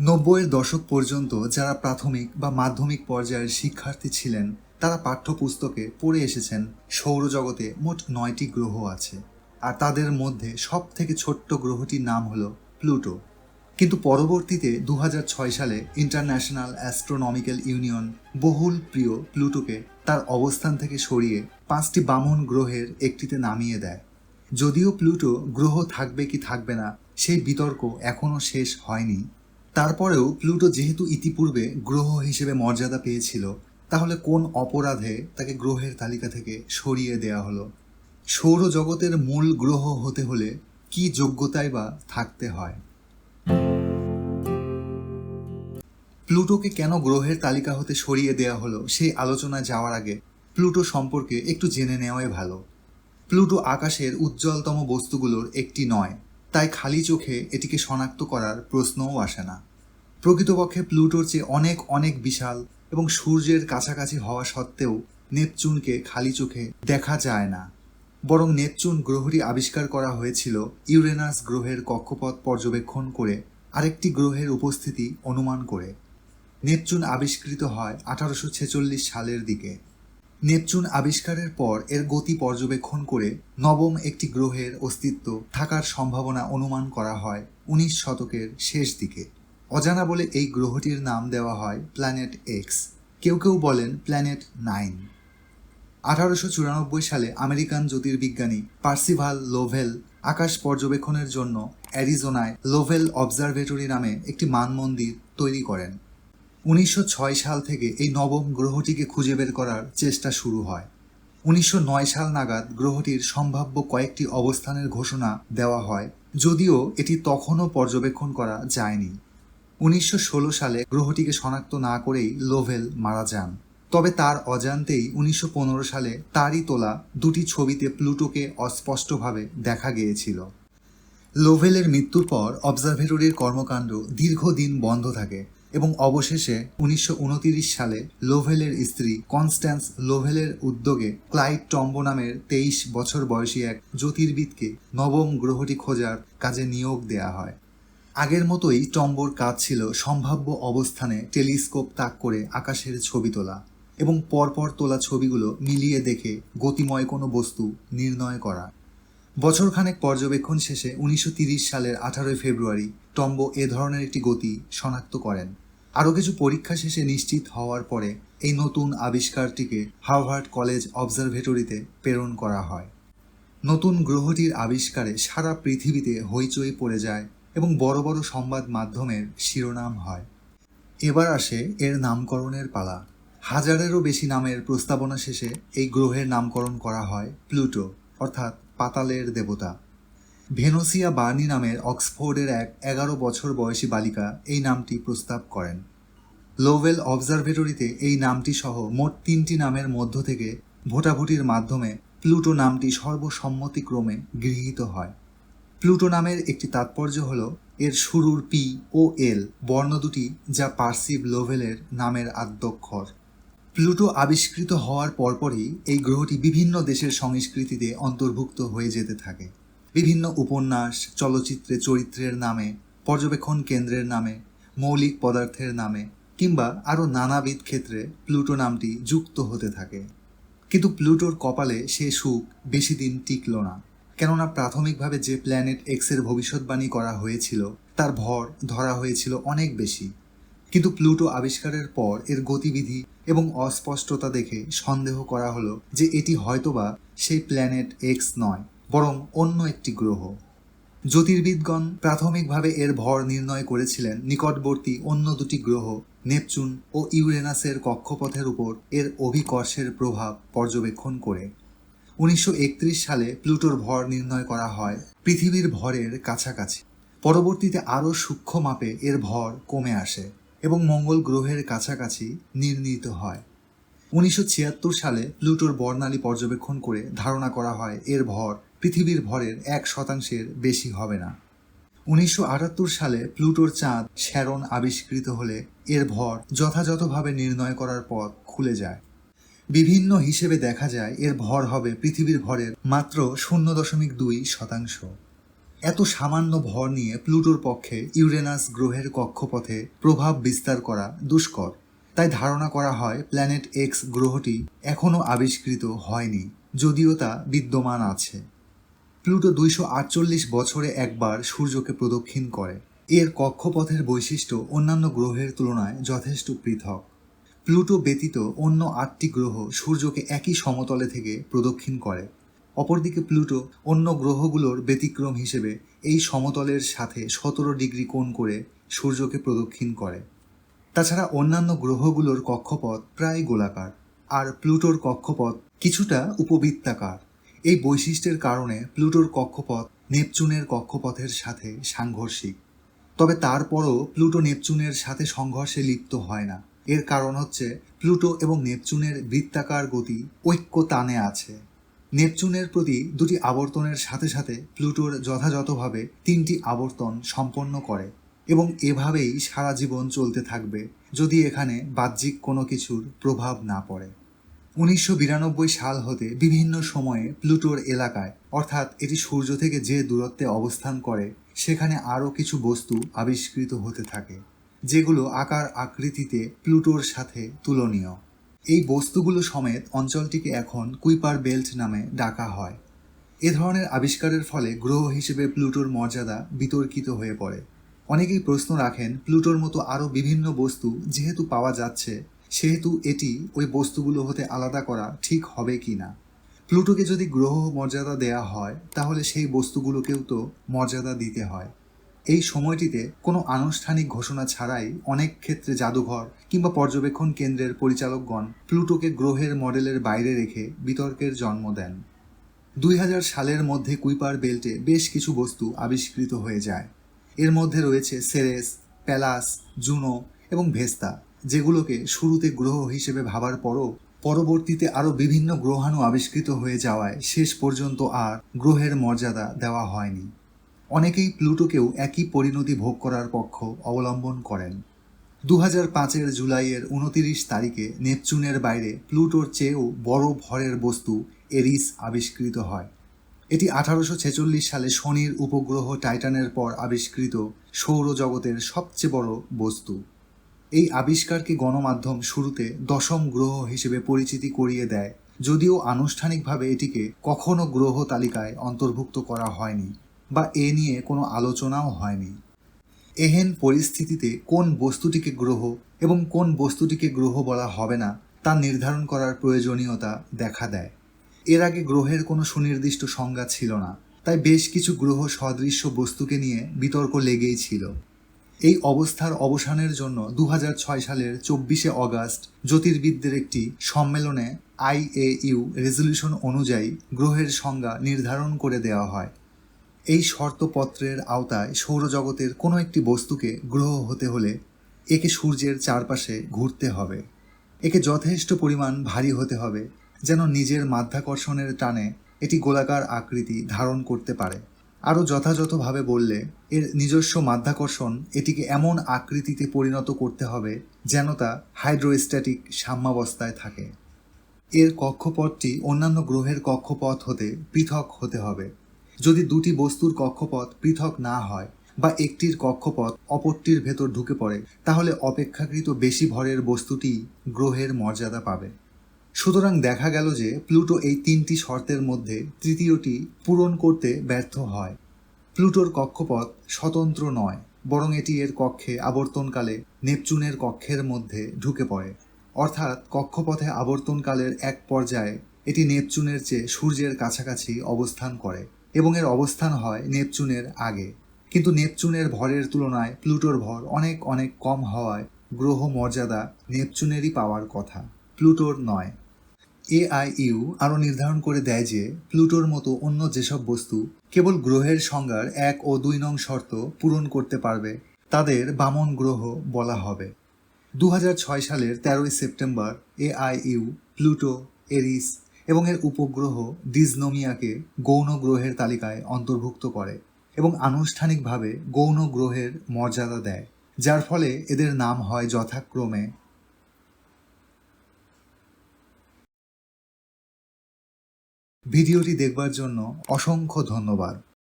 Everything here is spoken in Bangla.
নব্বইয়ের দশক পর্যন্ত যারা প্রাথমিক বা মাধ্যমিক পর্যায়ের শিক্ষার্থী ছিলেন, তারা পাঠ্যপুস্তকে পড়ে এসেছেন। সৌরজগতে মোট নয়টি গ্রহ আছে। আর তাদের মধ্যে সব থেকে ছোট্ট গ্রহটির নাম হলো প্লুটো। কিন্তু পরবর্তীতে দু হাজার ছয় সালে ইন্টারন্যাশনাল অ্যাস্ট্রোনমিক্যাল ইউনিয়ন বহুল প্রিয় প্লুটোকে তার অবস্থান থেকে সরিয়ে পাঁচটি বামন গ্রহের একটিতে নামিয়ে দেয়। যদিও প্লুটো গ্রহ থাকবে কি থাকবে না, সেই বিতর্ক এখনও শেষ হয়নি। তারপরেও প্লুটো যেহেতু ইতিপূর্বে গ্রহ হিসেবে মর্যাদা পেয়েছিল, তাহলে কোন অপরাধে তাকে গ্রহের তালিকা থেকে সরিয়ে দেয়া হলো? সৌরজগতের মূল গ্রহ হতে হলে কি যোগ্যতায় বা থাকতে হয়? প্লুটোকে কেন গ্রহের তালিকা হতে সরিয়ে দেয়া হলো সেই আলোচনায় যাওয়ার আগে প্লুটো সম্পর্কে একটু জেনে নেওয়াই ভালো। প্লুটো আকাশের উজ্জ্বলতম বস্তুগুলোর একটি নয়, তাই খালি চোখে এটিকে শনাক্ত করার প্রশ্নও আসে না। প্রকৃতপক্ষে প্লুটোর চেয়ে অনেক অনেক বিশাল এবং সূর্যের কাছাকাছি হওয়া সত্ত্বেও নেপচুনকে খালি চোখে দেখা যায় না। বরং নেপচুন গ্রহটি আবিষ্কার করা হয়েছিল ইউরেনাস গ্রহের কক্ষপথ পর্যবেক্ষণ করে আরেকটি গ্রহের উপস্থিতি অনুমান করে। নেপচুন আবিষ্কৃত হয় আঠারোশো ছেচল্লিশ সালের দিকে। নেপচুন আবিষ্কারের পর এর গতি পর্যবেক্ষণ করে নবম একটি গ্রহের অস্তিত্ব থাকার সম্ভাবনা অনুমান করা হয় উনিশ শতকের শেষ দিকে। অজানা বলে এই গ্রহটির নাম দেওয়া হয় প্ল্যানেট এক্স কেউ কেউ বলেন প্ল্যানেট নাইন আঠারোশো চুরানব্বই সালে আমেরিকান জ্যোতির্বিজ্ঞানী পার্সিভাল লোভেল আকাশ পর্যবেক্ষণের জন্য অ্যারিজোনায় লোভেল অবজারভেটরি নামে একটি মানমন্দির তৈরি করেন। উনিশশো ছয় সাল থেকে এই নবম গ্রহটিকে খুঁজে বের করার চেষ্টা শুরু হয়। উনিশশো নয় সাল নাগাদ গ্রহটির সম্ভাব্য কয়েকটি অবস্থানের ঘোষণা দেওয়া হয়, যদিও এটি তখনও পর্যবেক্ষণ করা যায়নি। উনিশশো ষোলো সালে গ্রহটিকে শনাক্ত না করেই লোভেল মারা যান। তবে তার অজান্তেই উনিশশো পনেরো সালে তারই তোলা দুটি ছবিতে প্লুটোকে অস্পষ্টভাবে দেখা গিয়েছিল। লোভেলের মৃত্যুর পর অবজারভেটরির কর্মকাণ্ড দীর্ঘদিন বন্ধ থাকে এবং অবশেষে উনিশশো উনত্রিশ সালে লোভেলের স্ত্রী কনস্ট্যান্স লোভেলের উদ্যোগে ক্লাইড টম্বো নামের তেইশ বছর বয়সী এক জ্যোতির্বিদকে নবম গ্রহটি খোঁজার কাজে নিয়োগ দেয়া হয়। আগের মতোই টম্বোর কাজ ছিল সম্ভাব্য অবস্থানে টেলিস্কোপ তাক করে আকাশের ছবি তোলা এবং পরপর তোলা ছবিগুলো মিলিয়ে দেখে গতিময় কোনো বস্তু নির্ণয় করা। বছরখানেক পর্যবেক্ষণ শেষে উনিশশো সালের আঠারোই ফেব্রুয়ারি টম্বো এ ধরনের একটি গতি শনাক্ত করেন। আরও কিছু পরীক্ষা শেষে নিশ্চিত হওয়ার পরে এই নতুন আবিষ্কারটিকে হার্ভার্ড কলেজ অবজারভেটরিতে প্রেরণ করা হয়। নতুন গ্রহটির আবিষ্কারে সারা পৃথিবীতে হইচই পড়ে যায় এবং বড় বড় সংবাদ মাধ্যমের শিরোনাম হয়। এবার আসে এর নামকরণের পালা। হাজারেরও বেশি নামের প্রস্তাবনা শেষে এই গ্রহের নামকরণ করা হয় প্লুটো, অর্থাৎ পাতালের দেবতা। ভেনোসিয়া বার্নি নামের অক্সফোর্ডের এক এগারো বছর বয়সী বালিকা এই নামটি প্রস্তাব করেন। লোভেল অবজারভেটরিতে এই নামটি সহ মোট তিনটি নামের মধ্য থেকে ভোটাভুটির মাধ্যমে প্লুটো নামটি সর্বসম্মতিক্রমে গৃহীত হয়। প্লুটো নামের একটি তাৎপর্য হল, এর শুরুর পি ও এল বর্ণ দুটি যা পার্সিভ লোভেলের নামের আদ্যক্ষর। প্লুটো আবিষ্কৃত হওয়ার পরপরই এই গ্রহটি বিভিন্ন দেশের সংস্কৃতিতে অন্তর্ভুক্ত হয়ে যেতে থাকে। বিভিন্ন উপন্যাস, চলচ্চিত্রে চরিত্রের নামে, পর্যবেক্ষণ কেন্দ্রের নামে, মৌলিক পদার্থের নামে, কিংবা আরও নানাবিধ ক্ষেত্রে প্লুটো নামটি যুক্ত হতে থাকে। কিন্তু প্লুটোর কপালে সে সুখ বেশি দিন টিকল না। কেননা প্রাথমিকভাবে যে প্ল্যানেট এক্সের ভবিষ্যৎবাণী করা হয়েছিল, তার ভর ধরা হয়েছিল অনেক বেশি। কিন্তু প্লুটো আবিষ্কারের পর এর গতিবিধি এবং অস্পষ্টতা দেখে সন্দেহ করা হলো যে এটি হয়তোবা সেই প্ল্যানেট এক্স নয়, বরং অন্য একটি গ্রহ। জ্যোতির্বিদগণ প্রাথমিকভাবে এর ভর নির্ণয় করেছিলেন নিকটবর্তী অন্য দুটি গ্রহ, নেপচুন ও ইউরেনাসের কক্ষপথের উপর এর অভিকর্ষের প্রভাব পর্যবেক্ষণ করে। উনিশশো একত্রিশ সালে প্লুটোর ভর নির্ণয় করা হয় পৃথিবীর ভরের কাছাকাছি। পরবর্তীতে আরও সূক্ষ্ম মাপে এর ভর কমে আসে এবং মঙ্গল গ্রহের কাছাকাছি নির্ণীত হয়। উনিশশো ছিয়াত্তর সালে প্লুটোর বর্ণালী পর্যবেক্ষণ করে ধারণা করা হয় এর ভর পৃথিবীর ভরের এক শতাংশের বেশি হবে না। উনিশশো আটাত্তর সালে প্লুটোর চাঁদ শ্যারন আবিষ্কৃত হলে এর ভর যথাযথভাবে নির্ণয় করার পথ খুলে যায়। বিভিন্ন হিসেবে দেখা যায় এর ভর হবে পৃথিবীর ভরের মাত্র শূন্য দশমিক দুই শতাংশ। এত সামান্য ভর নিয়ে প্লুটোর পক্ষে ইউরেনাস গ্রহের কক্ষপথে প্রভাব বিস্তার করা দুষ্কর। তাই ধারণা করা হয়, প্ল্যানেট এক্স গ্রহটি এখনও আবিষ্কৃত হয়নি, যদিও তা বিদ্যমান আছে। প্লুটো দুইশো আটচল্লিশ বছরে একবার সূর্যকে প্রদক্ষিণ করে। এর কক্ষপথের বৈশিষ্ট্য অন্যান্য গ্রহের তুলনায় যথেষ্ট পৃথক। প্লুটো ব্যতীত অন্য আটটি গ্রহ সূর্যকে একই সমতলে থেকে প্রদক্ষিণ করে। অপরদিকে প্লুটো অন্য গ্রহগুলোর ব্যতিক্রম হিসেবে এই সমতলের সাথে সতেরো ডিগ্রি কোণ করে সূর্যকে প্রদক্ষিণ করে। তাছাড়া অন্যান্য গ্রহগুলোর কক্ষপথ প্রায় গোলাকার, আর প্লুটোর কক্ষপথ কিছুটা উপবৃত্তাকার। এই বৈশিষ্ট্যের কারণে প্লুটোর কক্ষপথ নেপচুনের কক্ষপথের সাথে সাংঘর্ষিক। তবে তারপরও প্লুটো নেপচুনের সাথে সংঘর্ষে লিপ্ত হয় না। এর কারণ হচ্ছে প্লুটো এবং নেপচুনের বৃত্তাকার গতি ঐক্য টানে আছে। নেপচুনের প্রতি দুটি আবর্তনের সাথে সাথে প্লুটোর যথাযথভাবে তিনটি আবর্তন সম্পন্ন করে এবং এভাবেই সারা জীবন চলতে থাকবে যদি এখানে বাহ্যিক কোনো কিছুর প্রভাব না পড়ে। উনিশশো বিরানব্বই সাল হতে বিভিন্ন সময়ে প্লুটোর এলাকায়, অর্থাৎ এটি সূর্য থেকে যে দূরত্বে অবস্থান করে, সেখানে আরও কিছু বস্তু আবিষ্কৃত হতে থাকে। যেগুলো আকার আকৃতিতে প্লুটোর সাথে তুলনীয়। এই বস্তুগুলো সমেত অঞ্চলটিকে এখন কুইপার বেল্ট নামে ডাকা হয়। এ ধরনের আবিষ্কারের ফলে গ্রহ হিসেবে প্লুটোর মর্যাদা বিতর্কিত হয়ে পড়ে। অনেকেই প্রশ্ন রাখেন, প্লুটোর মতো আরও বিভিন্ন বস্তু যেহেতু পাওয়া যাচ্ছে, সেহেতু এটি ওই বস্তুগুলো হতে আলাদা করা ঠিক হবে কি না? প্লুটোকে যদি গ্রহ মর্যাদা দেয়া হয়, তাহলে সেই বস্তুগুলোকেও তো মর্যাদা দিতে হয়। এই সময়টিতে কোনো আনুষ্ঠানিক ঘোষণা ছাড়াই অনেক ক্ষেত্রে জাদুঘর কিংবা পর্যবেক্ষণ কেন্দ্রের পরিচালকগণ প্লুটোকে গ্রহের মডেলের বাইরে রেখে বিতর্কের জন্ম দেন। দুই হাজার সালের মধ্যে কুইপার বেল্টে বেশ কিছু বস্তু আবিষ্কৃত হয়ে যায়। এর মধ্যে রয়েছে সেরেস, প্যালাস, জুনো এবং ভেস্তা, যেগুলোকে শুরুতে গ্রহ হিসেবে ভাবার পরও পরবর্তীতে আরও বিভিন্ন গ্রহাণু আবিষ্কৃত হয়ে যাওয়ায় শেষ পর্যন্ত আর গ্রহের মর্যাদা দেওয়া হয়নি। অনেকেই প্লুটোকেও একই পরিণতি ভোগ করার পক্ষ অবলম্বন করেন। দু হাজার পাঁচের জুলাইয়ের উনতিরিশ তারিখে নেপচুনের বাইরে প্লুটোর চেয়েও বড় ভরের বস্তু এরিস আবিষ্কৃত হয়। এটি আঠারোশো ছেচল্লিশ সালে শনির উপগ্রহ টাইটানের পর আবিষ্কৃত সৌরজগতের সবচেয়ে বড় বস্তু। এই আবিষ্কারকে গণমাধ্যম শুরুতে দশম গ্রহ হিসেবে পরিচিতি করিয়ে দেয়, যদিও আনুষ্ঠানিকভাবে এটিকে কখনো গ্রহ তালিকায় অন্তর্ভুক্ত করা হয়নি। বা এ নিয়ে কোনো আলোচনাও হয়নি। এহেন পরিস্থিতিতে কোন বস্তুটিকে গ্রহ এবং কোন বস্তুটিকে গ্রহ বলা হবে না তা নির্ধারণ করার প্রয়োজনীয়তা দেখা দেয়। এর আগে গ্রহের কোনো সুনির্দিষ্ট সংজ্ঞা ছিল না, তাই বেশ কিছু গ্রহ সদৃশ্য বস্তুকে নিয়ে বিতর্ক লেগেই ছিল। এই অবস্থার অবসানের জন্য দু হাজার ছয় সালের চব্বিশে অগাস্ট জ্যোতির্বিদদের একটি সম্মেলনে আইএইউ রেজলিউশন অনুযায়ী গ্রহের সংজ্ঞা নির্ধারণ করে দেওয়া হয়। এই শর্তপত্রের আওতায় সৌরজগতের কোনো একটি বস্তুকে গ্রহ হতে হলে একে সূর্যের চারপাশে ঘুরতে হবে। একে যথেষ্ট পরিমাণ ভারী হতে হবে, যেন নিজের মাধ্যাকর্ষণের টানে এটি গোলাকার আকৃতি ধারণ করতে পারে। আরও যথাযথভাবে বললে, এর নিজস্ব মাধ্যাকর্ষণ এটিকে এমন আকৃতিতে পরিণত করতে হবে, যেন তা হাইড্রোস্ট্যাটিক সাম্যাবস্থায় থাকে। এর কক্ষপথটি অন্যান্য গ্রহের কক্ষপথ হতে পৃথক হতে হবে। যদি দুটি বস্তুর কক্ষপথ পৃথক না হয় বা একটির কক্ষপথ অপরটির ভেতর ঢুকে পড়ে, তাহলে অপেক্ষাকৃত বেশি ভরের বস্তুটি গ্রহের মর্যাদা পাবে। সুতরাং দেখা গেল যে প্লুটো এই তিনটি শর্তের মধ্যে তৃতীয়টি পূরণ করতে ব্যর্থ হয়। প্লুটোর কক্ষপথ স্বতন্ত্র নয়, বরং এটি এর কক্ষে আবর্তনকালে নেপচুনের কক্ষের মধ্যে ঢুকে পড়ে। অর্থাৎ কক্ষপথে আবর্তনকালের এক পর্যায়ে এটি নেপচুনের চেয়ে সূর্যের কাছাকাছি অবস্থান করে। এবং এর অবস্থান হয় নেপচুনের আগে। কিন্তু নেপচুনের ভরের তুলনায় প্লুটোর ভর অনেক অনেক কম হওয়ায় গ্রহ মর্যাদা নেপচুনেরই পাওয়ার কথা, প্লুটোর নয়। এআইইউ আরও নির্ধারণ করে দেয় যে, প্লুটোর মতো অন্য যেসব বস্তু কেবল গ্রহের সংজ্ঞার এক ও দুই নং শর্ত পূরণ করতে পারবে, তাদের বামন গ্রহ বলা হবে। দু সালের তেরোই সেপ্টেম্বর এআইইউ, প্লুটো, এরিস এবং এর উপগ্রহ ডিজনোমিয়াকে গৌণ গ্রহের তালিকায় অন্তর্ভুক্ত করে এবং আনুষ্ঠানিকভাবে গৌণ গ্রহের মর্যাদা দেয়, যার ফলে এদের নাম হয় যথাক্রমে ভিডিওটি দেখবার জন্য অসংখ্য ধন্যবাদ।